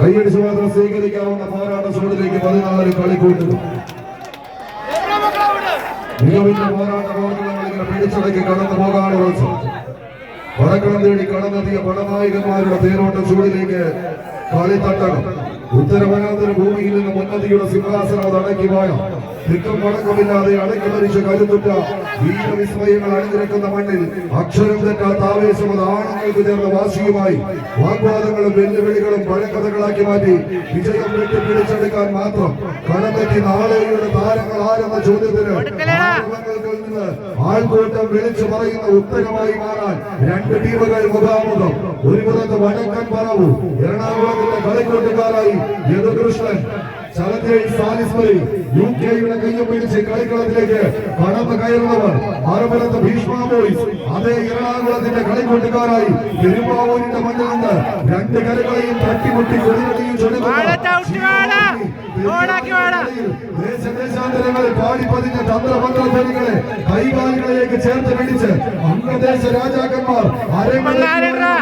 കൈയടിച്ച് മാത്രം സ്വീകരിക്കാവുന്ന പോരാട്ട സൂടിലേക്ക് പതിനാല് കളിക്കൂട്ടുന്നു മികവിന്റെ പോരാട്ട പ്രവർത്തനങ്ങളിങ്ങനെ പിടിച്ചടക്കി കടന്നു പോകാനുള്ള വടക്കളം തേടി കടന്നെത്തിയ പടനായകന്മാരുടെ തേരോട്ട ചൂടിലേക്ക് കളിത്തട്ടകം ഉത്തരവനാന്തര ഭൂമിയിൽ നിന്ന് ഉന്നതിയുടെ സിംഹാസനം അടക്കി പോയ തിക്കം വടക്കമില്ലാതെ അടക്കി മരിച്ച കരുത്തുറ്റ വീരവിസ്മയങ്ങൾ അണിനിരക്കുന്ന മണ്ണിൽ അക്ഷരം തെറ്റാത്ത ആവേശം അത് ആണുങ്ങൾക്ക് ചേർന്ന വാശിയുമായി വാഗ്വാദങ്ങളും വെല്ലുവിളികളും പഴക്കഥകളാക്കി മാറ്റി വിജയം വെട്ടിപ്പിടിച്ചെടുക്കാൻ മാത്രം കടമറ്റി നാളെയുടെ താരങ്ങൾ ആരെന്ന ചോദ്യത്തിന് ആൾക്കൂട്ടം വിളിച്ചു പറയുന്ന ഉത്തരമായി മാറാൻ രണ്ട് ടീമുകൾ മുഖാമുഖം. ഒരു പുറത്ത് വടക്കൻ പറവു. എറണാകുളത്തിന്റെ കളിക്കൂട്ടുകാരായി യദുകൃഷ്ണൻ ചലഞ്ചേഴ്സ് സാലിസ്ബറി യു കെയുടെ കയ്യും പിടിച്ച് കളിക്കളത്തിലേക്ക് കടന്നു കയറുന്നവർ മറുപുറത്ത് ഭീഷ്മ ബോയ്സ് അതേ എറണാകുളത്തിന്റെ കളിക്കൂട്ടുകാരായി പെരുമ്പാവൂരിന്റെ മണ്ണിൽ നിന്ന് രണ്ട് കരകളെയും തട്ടിമുട്ടി കൊടികളിയും. ദേശദേശാന്തരങ്ങളിൽ പാടിപ്പതിഞ്ഞ തന്ത്രമന്ത്രധ്വനികളെ കൈകാലുകളിലേക്ക് ചേർത്ത് പിടിച്ച് അംഗദേശ രാജാക്കന്മാർ മണ്ണാരടാ.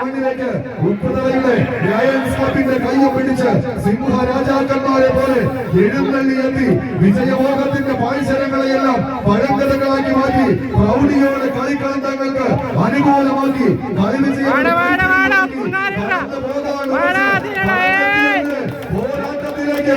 മണ്ണിലേക്ക് കൈ ലയൺസ് ക്ലബിന്റെ കയ്യും പിടിച്ച് സിംഹ രാജാക്കന്മാരെ പോലെ എഴുന്നള്ളി എത്തി വിജയമോഹത്തിന്റെ പായ്ശരങ്ങളെയെല്ലാം പഴങ്കഥകളാക്കി മാറ്റി പ്രൗഢിയോടെ കളിക്കളം തങ്ങൾക്ക് അനുകൂലമാക്കി കളി വിജയം. പോരാട്ടത്തിലേക്ക്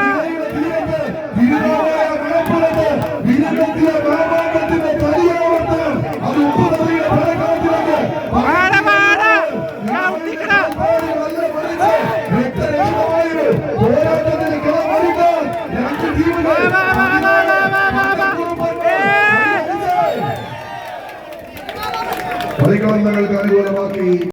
ഏയ്. കളിക്കളങ്ങൾക്ക് അനുകൂലമാക്കി